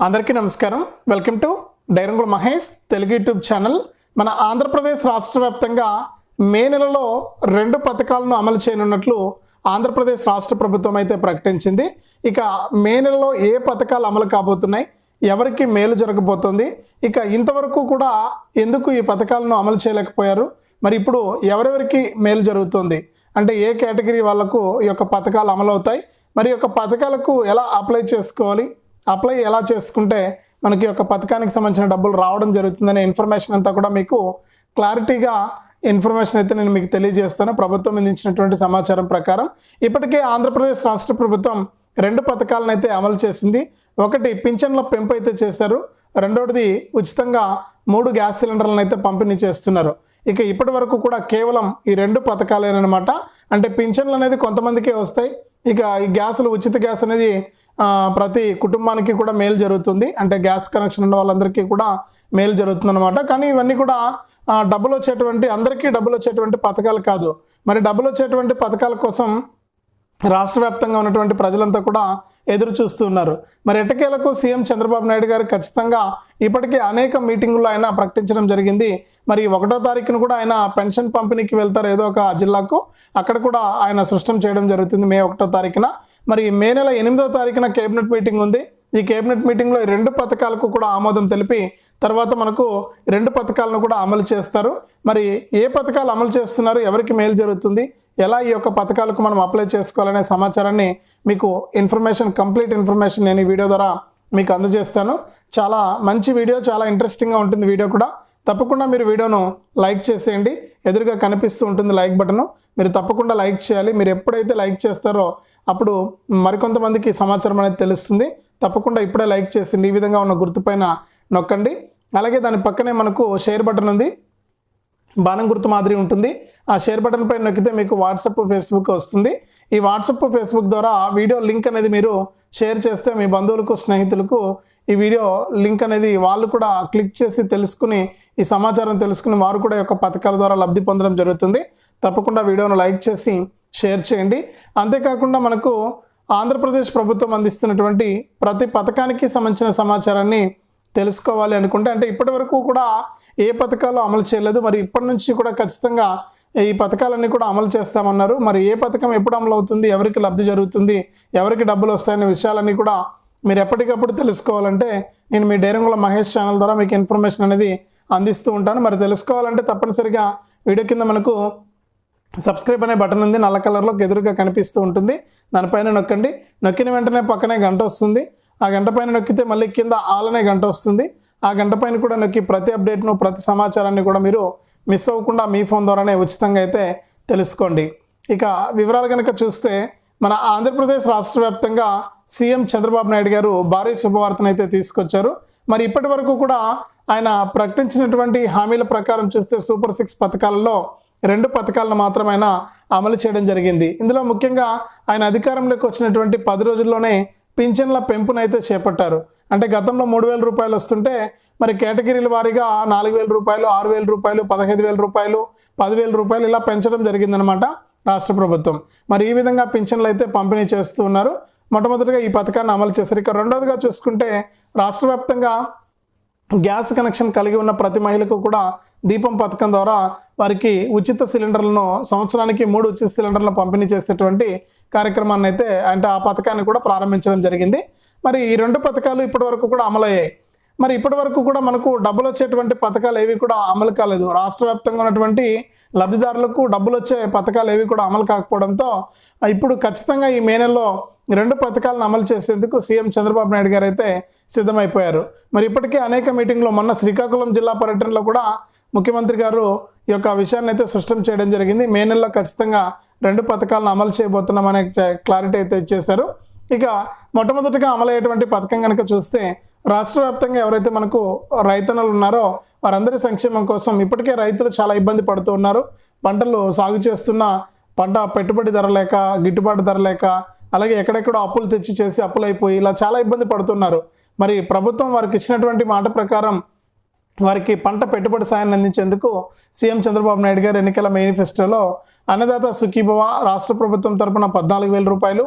అందరికీ నమస్కారం. Welcome to డైరంగుల మహేష్ తెలుగు యూట్యూబ్ ఛానల్. మన ఆంధ్రప్రదేశ్ రాష్ట్ర వ్యాప్తంగా మే నెలలో రెండు పథకాలను అమలు చేయనున్నట్లు ఆంధ్రప్రదేశ్ రాష్ట్ర ప్రభుత్వం అయితే ప్రకటించింది. ఇక మే నెలలో ఏ పథకాలు అమలు కాబోతున్నాయి? ఎవరికి మేలు జరగబోతోంది? ఇక ఇంతవరకు కూడా ఎందుకు ఈ పథకాలను అమలు చేయలేకపోయారు? మరి ఇప్పుడు ఎవరెవరికి మేలు జరుగుతుంది? అంటే ఏ కేటగిరీ వాళ్ళకు ఈ యొక్క పథకాలు అమలు అవుతాయి మరి యొక్క పథకాలకు ఎలా అప్లై చేసుకోవాలి? అప్లై ఎలా చేసుకుంటే మనకి యొక్క పథకానికి సంబంధించిన డబ్బులు రావడం జరుగుతుందనే ఇన్ఫర్మేషన్ అంతా కూడా మీకు క్లారిటీగా ఇన్ఫర్మేషన్ అయితే నేను మీకు తెలియజేస్తాను. ప్రభుత్వం అందించినటువంటి సమాచారం ప్రకారం ఇప్పటికే ఆంధ్రప్రదేశ్ రాష్ట్ర ప్రభుత్వం రెండు పథకాలను అయితే అమలు చేసింది. ఒకటి పింఛన్ల పెంపు అయితే చేశారు. రెండోది ఉచితంగా మూడు గ్యాస్ సిలిండర్లను అయితే పంపిణీ చేస్తున్నారు. ఇక ఇప్పటి వరకు కూడా కేవలం ఈ రెండు పథకాలేనమాట అంటే పింఛన్లు అనేది కొంతమందికే వస్తాయి. ఇక ఈ గ్యాసులు ఉచిత గ్యాస్ అనేది ప్రతి కుటుంబానికి కూడా మేలు జరుగుతుంది. అంటే గ్యాస్ కనెక్షన్ ఉన్న వాళ్ళందరికీ కూడా మేలు జరుగుతుంది అనమాట కానీ ఇవన్నీ కూడా డబ్బులు వచ్చేటువంటి అందరికీ డబ్బులు వచ్చేటువంటి పథకాలు కాదు. మరి డబ్బులు వచ్చేటువంటి పథకాల కోసం రాష్ట్ర వ్యాప్తంగా ఉన్నటువంటి ప్రజలంతా కూడా ఎదురు చూస్తున్నారు మరి ఎట్టకేలకు సీఎం చంద్రబాబు నాయుడు గారు ఖచ్చితంగా ఇప్పటికే అనేక మీటింగుల్లో ఆయన ప్రకటించడం జరిగింది. మరి ఒకటో తారీఖున కూడా ఆయన పెన్షన్ పంపిణీకి వెళ్తారు ఏదో ఒక జిల్లాకు. అక్కడ కూడా ఆయన సృష్టం చేయడం జరుగుతుంది మే ఒకటో తారీఖున. మరి మే నెల ఎనిమిదో తారీఖున కేబినెట్ మీటింగ్ ఉంది. ఈ కేబినెట్ మీటింగ్లో ఈ రెండు పథకాలకు కూడా ఆమోదం తెలిపి తర్వాత మనకు రెండు పథకాలను కూడా అమలు చేస్తారు. మరి ఏ పథకాలు అమలు చేస్తున్నారు? ఎవరికి మేలు జరుగుతుంది? ఎలా ఈ యొక్క పథకాలకు మనం అప్లై చేసుకోవాలనే సమాచారాన్ని మీకు ఇన్ఫర్మేషన్ కంప్లీట్ ఇన్ఫర్మేషన్ నేను ఈ వీడియో ద్వారా మీకు అందజేస్తాను. చాలా మంచి వీడియో చాలా ఇంట్రెస్టింగ్గా ఉంటుంది వీడియో కూడా. తప్పకుండా మీరు వీడియోను లైక్ చేసేయండి. ఎదురుగా కనిపిస్తూ ఉంటుంది లైక్ బటన్. మీరు తప్పకుండా లైక్ చేయాలి. మీరు ఎప్పుడైతే లైక్ చేస్తారో అప్పుడు మరికొంతమందికి సమాచారం అనేది తెలుస్తుంది. తప్పకుండా ఇప్పుడే లైక్ చేసి ఈ విధంగా ఉన్న గుర్తుపైన నొక్కండి. అలాగే దాని పక్కనే మనకు షేర్ బటన్ ఉంది. బాణం గుర్తు మాదిరి ఉంటుంది. ఆ షేర్ బటన్ పైన నొక్కితే మీకు వాట్సప్ ఫేస్బుక్ వస్తుంది. ఈ వాట్సప్ ఫేస్బుక్ ద్వారా వీడియో లింక్ అనేది మీరు షేర్ చేస్తే మీ బంధువులకు స్నేహితులకు ఈ వీడియో లింక్ అనేది వాళ్ళు కూడా క్లిక్ చేసి తెలుసుకుని ఈ సమాచారం తెలుసుకుని వారు కూడా యొక్క పథకాల ద్వారా లబ్ధి పొందడం జరుగుతుంది. తప్పకుండా వీడియోను లైక్ చేసి షేర్ చేయండి. అంతేకాకుండా మనకు ఆంధ్రప్రదేశ్ ప్రభుత్వం అందిస్తున్నటువంటి ప్రతి పథకానికి సంబంధించిన సమాచారాన్ని తెలుసుకోవాలి అనుకుంటే అంటే ఇప్పటి వరకు కూడా ఏ పథకాలు అమలు చేయలేదు. మరి ఇప్పటి నుంచి కూడా ఖచ్చితంగా ఈ పథకాలన్నీ కూడా అమలు చేస్తామన్నారు. మరి ఏ పథకం ఎప్పుడు అమలు అవుతుంది? ఎవరికి లబ్ధి జరుగుతుంది? ఎవరికి డబ్బులు వస్తాయనే విషయాలన్నీ కూడా మీరు ఎప్పటికప్పుడు తెలుసుకోవాలంటే నేను మీ డైరంగుల మహేష్ ఛానల్ ద్వారా మీకు ఇన్ఫర్మేషన్ అనేది అందిస్తూ ఉంటాను. మరి తెలుసుకోవాలంటే తప్పనిసరిగా వీడియో కింద మనకు సబ్స్క్రైబ్ అనే బటన్ ఉంది. నల్ల కలర్లోకి ఎదురుగా కనిపిస్తూ ఉంటుంది. దానిపైన నొక్కండి. నొక్కిన వెంటనే పక్కనే గంట వస్తుంది. ఆ గంట పైన నొక్కితే మళ్ళీ కింద ఆలనే గంట వస్తుంది. ఆ గంట పైన కూడా నొక్కి ప్రతి అప్డేట్ను ప్రతి సమాచారాన్ని కూడా మీరు మిస్ అవ్వకుండా మీ ఫోన్ ద్వారానే ఉచితంగా అయితే తెలుసుకోండి. ఇక వివరాలు కనుక చూస్తే మన ఆంధ్రప్రదేశ్ రాష్ట్ర వ్యాప్తంగా సీఎం చంద్రబాబు నాయుడు గారు భారీ శుభవార్తను అయితే తీసుకొచ్చారు. మరి ఇప్పటి వరకు కూడా ఆయన ప్రకటించినటువంటి హామీల ప్రకారం చూస్తే సూపర్ సిక్స్ పథకాలలో రెండు పథకాలను మాత్రం అమలు చేయడం జరిగింది. ఇందులో ముఖ్యంగా ఆయన అధికారంలోకి వచ్చినటువంటి పది రోజుల్లోనే పింఛన్ల పెంపునైతే చేపట్టారు. అంటే గతంలో మూడు వేల రూపాయలు వస్తుంటే మరి కేటగిరీల వారీగా నాలుగు వేల రూపాయలు ఆరు వేల రూపాయలు పదహైదు వేల రూపాయలు పదివేల రూపాయలు ఇలా పెంచడం జరిగిందనమాట రాష్ట్ర ప్రభుత్వం. మరి ఈ విధంగా పింఛన్లు అయితే పంపిణీ చేస్తూ ఉన్నారు. మొట్టమొదటిగా ఈ పథకాన్ని అమలు చేశారు. ఇక రెండవదిగా చూసుకుంటే రాష్ట్ర వ్యాప్తంగా గ్యాస్ కనెక్షన్ కలిగి ఉన్న ప్రతి మహిళకు కూడా దీపం పథకం ద్వారా వారికి ఉచిత సిలిండర్లను సంవత్సరానికి మూడు ఉచిత సిలిండర్లను పంపిణీ చేసేటువంటి కార్యక్రమాన్ని అయితే అంటే ఆ పథకాన్ని కూడా ప్రారంభించడం జరిగింది. మరి ఈ రెండు పథకాలు ఇప్పటి వరకు కూడా అమలయ్యాయి. మరి ఇప్పటి వరకు కూడా మనకు డబ్బులు వచ్చేటువంటి పథకాలు ఏవి కూడా అమలు కాలేదు. రాష్ట్ర వ్యాప్తంగా ఉన్నటువంటి లబ్ధిదారులకు డబ్బులు వచ్చే పథకాలు ఏవి కూడా అమలు కాకపోవడంతో ఇప్పుడు ఖచ్చితంగా ఈ మే నెలలో రెండు పథకాలను అమలు చేసేందుకు సీఎం చంద్రబాబు నాయుడు గారు అయితే సిద్ధమైపోయారు. మరి ఇప్పటికే అనేక మీటింగ్లో మొన్న శ్రీకాకుళం జిల్లా పర్యటనలో కూడా ముఖ్యమంత్రి గారు ఈ యొక్క విషయాన్ని అయితే స్పష్టం చేయడం జరిగింది. మే నెలలో ఖచ్చితంగా రెండు పథకాలను అమలు చేయబోతున్నామనే క్లారిటీ అయితే ఇచ్చేశారు. ఇక మొట్టమొదటిగా అమలయ్యేటువంటి పథకం కనుక చూస్తే రాష్ట్ర వ్యాప్తంగా ఎవరైతే మనకు రైతన్నలు ఉన్నారో వారందరి సంక్షేమం కోసం ఇప్పటికే రైతులు చాలా ఇబ్బంది పడుతూ ఉన్నారు. పంటలు సాగు చేస్తున్న పంట పెట్టుబడి ధర లేక గిట్టుబాటు ధర లేక అలాగే ఎక్కడెక్కడో అప్పులు తెచ్చి చేసి అప్పులు అయిపోయి ఇలా చాలా ఇబ్బంది పడుతున్నారు. మరి ప్రభుత్వం వారికి ఇచ్చినటువంటి మాట ప్రకారం వారికి పంట పెట్టుబడి సాయాన్ని అందించేందుకు సీఎం చంద్రబాబు నాయుడు గారు ఎన్నికల మేనిఫెస్టోలో అన్నదాత సుఖీభవ రాష్ట్ర ప్రభుత్వం తరపున పద్నాలుగు వేల రూపాయలు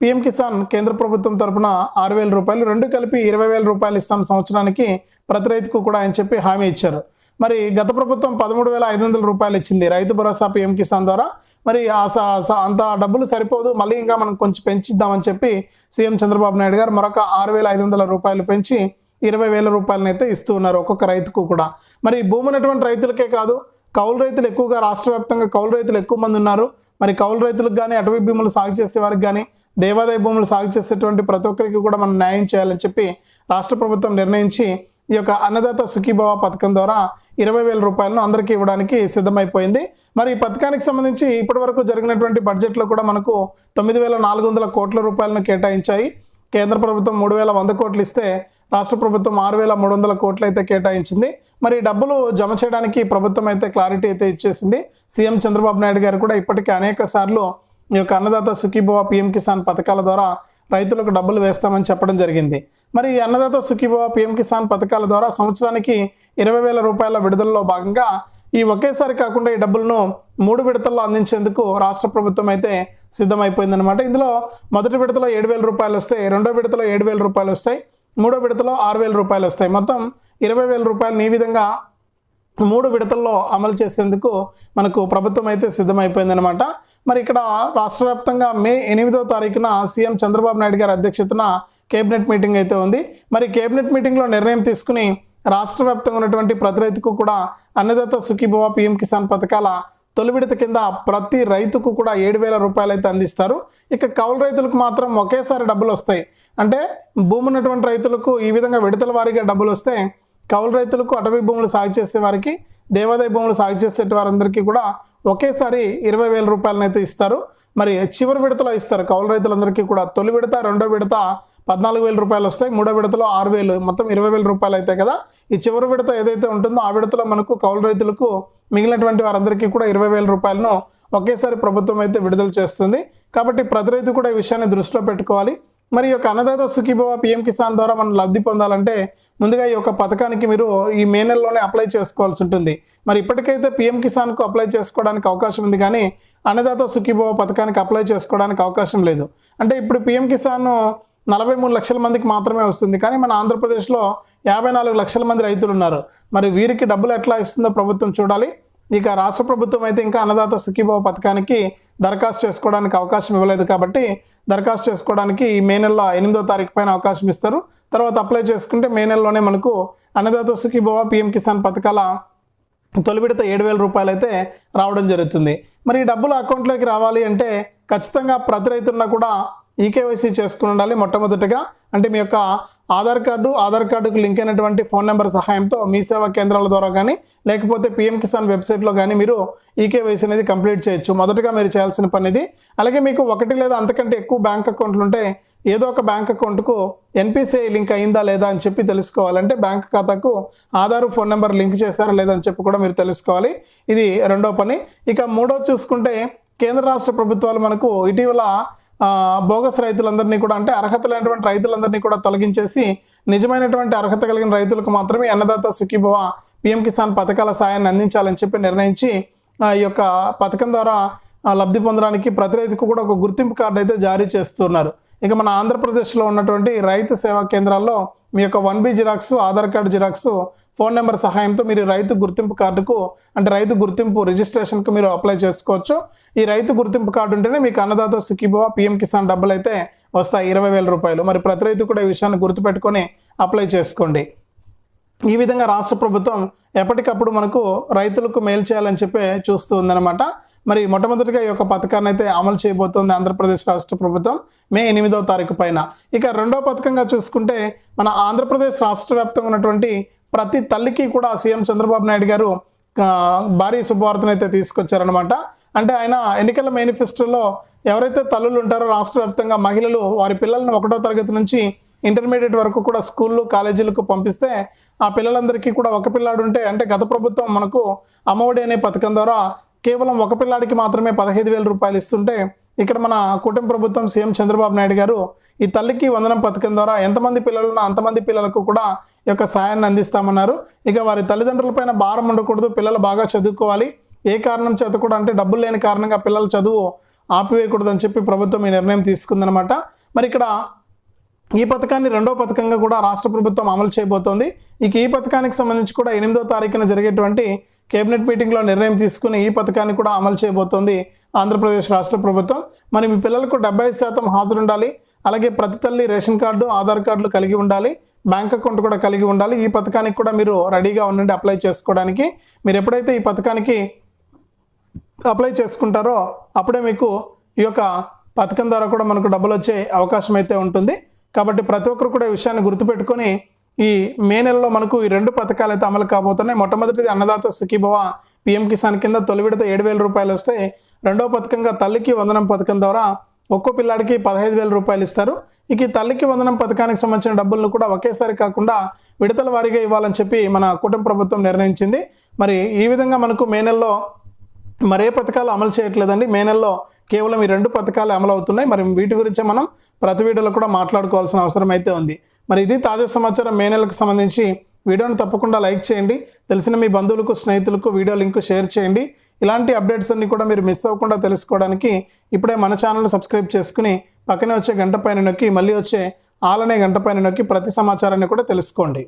పిఎం కిసాన్ కేంద్ర ప్రభుత్వం తరపున ఆరు వేల రూపాయలు రెండు కలిపి ఇరవై వేల రూపాయలు ఇస్తాం సంవత్సరానికి ప్రతి రైతుకు కూడా ఆయన చెప్పి హామీ ఇచ్చారు. మరి గత ప్రభుత్వం పదమూడు వేల ఐదు వందల రూపాయలు ఇచ్చింది. రైతు భరోసా పిఎం కిసాన్ ద్వారా మరి ఆ స- స- అంత డబ్బులు సరిపోదు. మళ్ళీ ఇంకా మనం కొంచెం పెంచిద్దామని చెప్పి సీఎం చంద్రబాబు నాయుడు గారు మరొక ఆరు వేల ఐదు వందల రూపాయలు పెంచి ఇరవై వేల రూపాయలను అయితే ఇస్తూ ఉన్నారు ఒక్కొక్క రైతుకు కూడా. మరి భూమి ఉన్నటువంటి రైతులకే కాదు కౌలు రైతులు ఎక్కువగా రాష్ట్ర వ్యాప్తంగా కౌలు రైతులు ఎక్కువ మంది ఉన్నారు. మరి కౌలు రైతులకు కానీ అటవీ భూములు సాగు చేసే వారికి కానీ దేవాదాయ భూములు సాగు చేసేటువంటి ప్రతి ఒక్కరికి కూడా మనం న్యాయం చేయాలని చెప్పి రాష్ట్ర ప్రభుత్వం నిర్ణయించి ఈ యొక్క అన్నదాత సుఖీభవ పథకం ద్వారా ఇరవై వేల రూపాయలను అందరికీ ఇవ్వడానికి సిద్ధమైపోయింది. మరి ఈ పథకానికి సంబంధించి ఇప్పటి వరకు జరిగినటువంటి బడ్జెట్లో కూడా మనకు తొమ్మిది వేల నాలుగు వందల కోట్ల రూపాయలను కేటాయించాయి. కేంద్ర ప్రభుత్వం మూడు వేల వంద కోట్లు ఇస్తే రాష్ట్ర ప్రభుత్వం ఆరు వేల మూడు వందల కోట్లు అయితే కేటాయించింది. మరి డబ్బులు జమ చేయడానికి ప్రభుత్వం అయితే క్లారిటీ అయితే ఇచ్చేసింది. సీఎం చంద్రబాబు నాయుడు గారు కూడా ఇప్పటికీ అనేక సార్లు ఈ యొక్క అన్నదాత సుఖీభవ పిఎం కిసాన్ పథకాల ద్వారా రైతులకు డబ్బులు వేస్తామని చెప్పడం జరిగింది. మరి ఈ అన్నదాత సుఖీభవ పిఎం కిసాన్ పథకాల ద్వారా సంవత్సరానికి ఇరవై వేల రూపాయల విడుదలలో భాగంగా ఈ ఒకేసారి కాకుండా ఈ డబ్బులను మూడు విడతల్లో అందించేందుకు రాష్ట్ర ప్రభుత్వం అయితే సిద్ధమైపోయిందనమాట ఇందులో మొదటి విడతలో ఏడు వేల రూపాయలు వస్తాయి రెండో విడతలో ఏడు వేల రూపాయలు వస్తాయి మూడో విడతలో ఆరు వేల రూపాయలు వస్తాయి. మొత్తం ఇరవై వేల రూపాయలు ఈ విధంగా మూడు విడతల్లో అమలు చేసేందుకు మనకు ప్రభుత్వం అయితే సిద్ధమైపోయిందనమాట మరి ఇక్కడ రాష్ట్ర వ్యాప్తంగా మే ఎనిమిదో తారీఖున సీఎం చంద్రబాబు నాయుడు గారి అధ్యక్షతన కేబినెట్ మీటింగ్ అయితే ఉంది. మరి కేబినెట్ మీటింగ్లో నిర్ణయం తీసుకుని రాష్ట్ర వ్యాప్తంగా ఉన్నటువంటి ప్రతి రైతుకు కూడా అన్నదాత సుఖీభవ పిఎం కిసాన్ పథకాల తొలి విడత కింద ప్రతి రైతుకు కూడా ఏడు వేల రూపాయలు అయితే అందిస్తారు. ఇక కౌలు రైతులకు మాత్రం ఒకేసారి డబ్బులు వస్తాయి. అంటే భూమి ఉన్నటువంటి రైతులకు ఈ విధంగా విడతల వారీగా డబ్బులు వస్తే కౌలు రైతులకు అటవీ భూములు సాగు చేసే వారికి దేవాదాయ భూములు సాగు చేసే వారందరికీ కూడా ఒకేసారి ఇరవై వేల రూపాయలను అయితే ఇస్తారు. మరి చివరి విడతలో ఇస్తారు. కౌలు రైతులందరికీ కూడా తొలి విడత రెండో విడత పద్నాలుగు వేల రూపాయలు వస్తాయి. మూడో విడతలో ఆరు వేలు మొత్తం ఇరవై వేల రూపాయలు అవుతాయి కదా. ఈ చివరి విడత ఏదైతే ఉంటుందో ఆ విడతలో మనకు కౌలు రైతులకు మిగిలినటువంటి వారందరికీ కూడా ఇరవై వేల రూపాయలను ఒకేసారి ప్రభుత్వం అయితే విడుదల చేస్తుంది. కాబట్టి ప్రతి రైతు కూడా ఈ విషయాన్ని దృష్టిలో పెట్టుకోవాలి. మరి ఈ యొక్క అన్నదాత సుఖీభవ పిఎం కిసాన్ ద్వారా మనం లబ్ధి పొందాలంటే ముందుగా ఈ యొక్క పథకానికి మీరు ఈ మే నెలలోనే అప్లై చేసుకోవాల్సి ఉంటుంది. మరి ఇప్పటికైతే పిఎం కిసాన్కు అప్లై చేసుకోవడానికి అవకాశం ఉంది కానీ అన్నదాత సుఖీభవ పథకానికి అప్లై చేసుకోవడానికి అవకాశం లేదు. అంటే ఇప్పుడు పిఎం కిసాన్ నలభై మూడు లక్షల మందికి మాత్రమే వస్తుంది కానీ మన ఆంధ్రప్రదేశ్లో యాభై నాలుగు లక్షల మంది రైతులు ఉన్నారు. మరి వీరికి డబ్బులు ఎట్లా ఇస్తుందో ప్రభుత్వం చూడాలి. ఇక రాష్ట్ర ప్రభుత్వం అయితే ఇంకా అన్నదాత సుఖీభావ పథకానికి దరఖాస్తు చేసుకోవడానికి అవకాశం ఇవ్వలేదు కాబట్టి దరఖాస్తు చేసుకోవడానికి ఈ మే నెల ఎనిమిదో తారీఖు పైన అవకాశం ఇస్తారు. తర్వాత అప్లై చేసుకుంటే మే నెలలోనే మనకు అన్నదాత సుఖీభావ పిఎం కిసాన్ పథకాల తొలి విడత ఏడు వేల రూపాయలు అయితే రావడం జరుగుతుంది. మరి ఈ డబ్బులు అకౌంట్లోకి రావాలి అంటే ఖచ్చితంగా ప్రతి రైతున్నా కూడా ఈకేవైసీ చేసుకుని ఉండాలి మొట్టమొదటిగా. అంటే మీ యొక్క ఆధార్ కార్డు ఆధార్ కార్డుకు లింక్ అయినటువంటి ఫోన్ నెంబర్ సహాయంతో మీ సేవా కేంద్రాల ద్వారా కానీ లేకపోతే పిఎం కిసాన్ వెబ్సైట్లో కానీ మీరు ఈకేవైసీ అనేది కంప్లీట్ చేయొచ్చు. మొదటగా మీరు చేయాల్సిన పని ఇది. అలాగే మీకు ఒకటి లేదా అంతకంటే ఎక్కువ బ్యాంక్ అకౌంట్లు ఉంటే ఏదో ఒక బ్యాంక్ అకౌంట్కు ఎన్పిసిఐ లింక్ అయిందా లేదా అని చెప్పి తెలుసుకోవాలంటే బ్యాంక్ ఖాతాకు ఆధార్ ఫోన్ నెంబర్ లింక్ చేశారా లేదా అని చెప్పి కూడా మీరు తెలుసుకోవాలి. ఇది రెండో పని. ఇక మూడో చూసుకుంటే కేంద్ర రాష్ట్ర ప్రభుత్వాలు మనకు ఇటీవల బోగస్ రైతులందరినీ కూడా అంటే అర్హత లేనటువంటి రైతులందరినీ కూడా తొలగించేసి నిజమైనటువంటి అర్హత కలిగిన రైతులకు మాత్రమే అన్నదాత సుఖీభవ పిఎం కిసాన్ పథకాల సాయాన్ని అందించాలని చెప్పి నిర్ణయించి ఆ ఈ యొక్క పథకం ద్వారా లబ్ధి పొందడానికి ప్రతి రైతుకు కూడా ఒక గుర్తింపు కార్డు అయితే జారీ చేస్తున్నారు. ఇక మన ఆంధ్రప్రదేశ్లో ఉన్నటువంటి రైతు సేవా కేంద్రాల్లో మీ యొక్క one B xerox Aadhaar card xerox phone number సహాయంతో మీరు రైతు గుర్తింపు కార్డుకు అంటే రైతు గుర్తింపు రిజిస్ట్రేషన్కు మీరు అప్లై చేసుకోవచ్చు. ఈ రైతు గుర్తింపు కార్డు ఉంటేనే మీకు అన్నదాత సుఖీభవ పిఎం కిసాన్ డబ్బులు అయితే వస్తాయి ఇరవై వేల రూపాయలు. మరి ప్రతి రైతు కూడా ఈ విషయాన్ని గుర్తుపెట్టుకొని అప్లై చేసుకోండి. ఈ విధంగా రాష్ట్ర ప్రభుత్వం ఎప్పటికప్పుడు మనకు రైతులకు మేలు చేయాలని చెప్పి చూస్తూ ఉందన్నమాట. మరి మొట్టమొదటిగా ఈ యొక్క పథకాన్ని అయితే అమలు చేయబోతోంది ఆంధ్రప్రదేశ్ రాష్ట్ర ప్రభుత్వం మే ఎనిమిదవ తారీఖు పైన. ఇక రెండో పథకంగా చూసుకుంటే మన ఆంధ్రప్రదేశ్ రాష్ట్ర వ్యాప్తంగా ఉన్నటువంటి ప్రతి తల్లికి కూడా సీఎం చంద్రబాబు నాయుడు గారు భారీ శుభవార్తను అయితే తీసుకొచ్చారనమాట అంటే ఆయన ఎన్నికల మేనిఫెస్టోలో ఎవరైతే తల్లులు ఉంటారో రాష్ట్ర వ్యాప్తంగా మహిళలు వారి పిల్లలను ఒకటో తరగతి నుంచి ఇంటర్మీడియట్ వరకు కూడా స్కూళ్ళు కాలేజీలకు పంపిస్తే ఆ పిల్లలందరికీ కూడా ఒక పిల్లాడు ఉంటే అంటే గత ప్రభుత్వం మనకు అమ్మఒడి అనే పథకం ద్వారా కేవలం ఒక పిల్లాడికి మాత్రమే పదహైదు వేల రూపాయలు ఇస్తుంటే ఇక్కడ మన కూటమి ప్రభుత్వం సీఎం చంద్రబాబు నాయుడు గారు ఈ తల్లికి వందనం పథకం ద్వారా ఎంతమంది పిల్లలున్నా అంతమంది పిల్లలకు కూడా ఈ యొక్క సాయాన్ని అందిస్తామన్నారు. ఇక వారి తల్లిదండ్రులపైన భారం ఉండకూడదు పిల్లలు బాగా చదువుకోవాలి. ఏ కారణం చేత కూడా అంటే డబ్బులు లేని కారణంగా పిల్లల చదువు ఆపివేయకూడదని చెప్పి ప్రభుత్వం ఈ నిర్ణయం తీసుకుందనమాట మరి ఇక్కడ ఈ పథకాన్ని రెండో పథకంగా కూడా రాష్ట్ర ప్రభుత్వం అమలు చేయబోతోంది. ఇక ఈ పథకానికి సంబంధించి కూడా ఎనిమిదో తారీఖున జరిగేటువంటి కేబినెట్ మీటింగ్లో నిర్ణయం తీసుకుని ఈ పథకాన్ని కూడా అమలు చేయబోతోంది ఆంధ్రప్రదేశ్ రాష్ట్ర ప్రభుత్వం. మరి మీ పిల్లలకు డెబ్బై శాతం హాజరు ఉండాలి అలాగే ప్రతి తల్లి రేషన్ కార్డు ఆధార్ కార్డులు కలిగి ఉండాలి. బ్యాంక్ అకౌంట్ కూడా కలిగి ఉండాలి. ఈ పథకానికి కూడా మీరు రెడీగా ఉండండి అప్లై చేసుకోవడానికి. మీరు ఎప్పుడైతే ఈ పథకానికి అప్లై చేసుకుంటారో అప్పుడే మీకు ఈ యొక్క పథకం ద్వారా కూడా మనకు డబ్బులు వచ్చే అవకాశం అయితే ఉంటుంది. కాబట్టి ప్రతి ఒక్కరు కూడా ఈ విషయాన్ని గుర్తుపెట్టుకొని ఈ మే నెలలో మనకు ఈ రెండు పథకాలు అయితే అమలు కాబోతున్నాయి. మొట్టమొదటిది అన్నదాత సుఖీభవ పిఎం కిసాన్ కింద తొలి విడత ఏడు వేల రూపాయలు వస్తే రెండో పథకంగా తల్లికి వందనం పథకం ద్వారా ఒక్కో పిల్లాడికి పదహైదు వేల రూపాయలు ఇస్తారు. ఇక ఈ తల్లికి వందనం పథకానికి సంబంధించిన డబ్బులను కూడా ఒకేసారి కాకుండా విడతల వారీగా ఇవ్వాలని చెప్పి మన కుటుంబ ప్రభుత్వం నిర్ణయించింది. మరి ఈ విధంగా మనకు మే నెలలో మరే పథకాలు అమలు చేయట్లేదండి. మే నెలలో కేవలం ఈ రెండు పథకాలు అమలు అవుతున్నాయి. మరి వీటి గురించే మనం ప్రతి వీడియోలో కూడా మాట్లాడుకోవాల్సిన అవసరం అయితే ఉంది. మరి ఇది తాజా సమాచారం. మే నెలకు సంబంధించి వీడియోను తప్పకుండా లైక్ చేయండి. తెలిసిన మీ బంధువులకు స్నేహితులకు వీడియో లింక్ షేర్ చేయండి. ఇలాంటి అప్డేట్స్ అన్ని కూడా మీరు మిస్ అవ్వకుండా తెలుసుకోవడానికి ఇప్పుడే మన ఛానల్ సబ్స్క్రైబ్ చేసుకుని పక్కనే వచ్చే గంట పైన నొక్కి మళ్ళీ వచ్చే ఆలనే గంట పైన నొక్కి ప్రతి సమాచారాన్ని కూడా తెలుసుకోండి.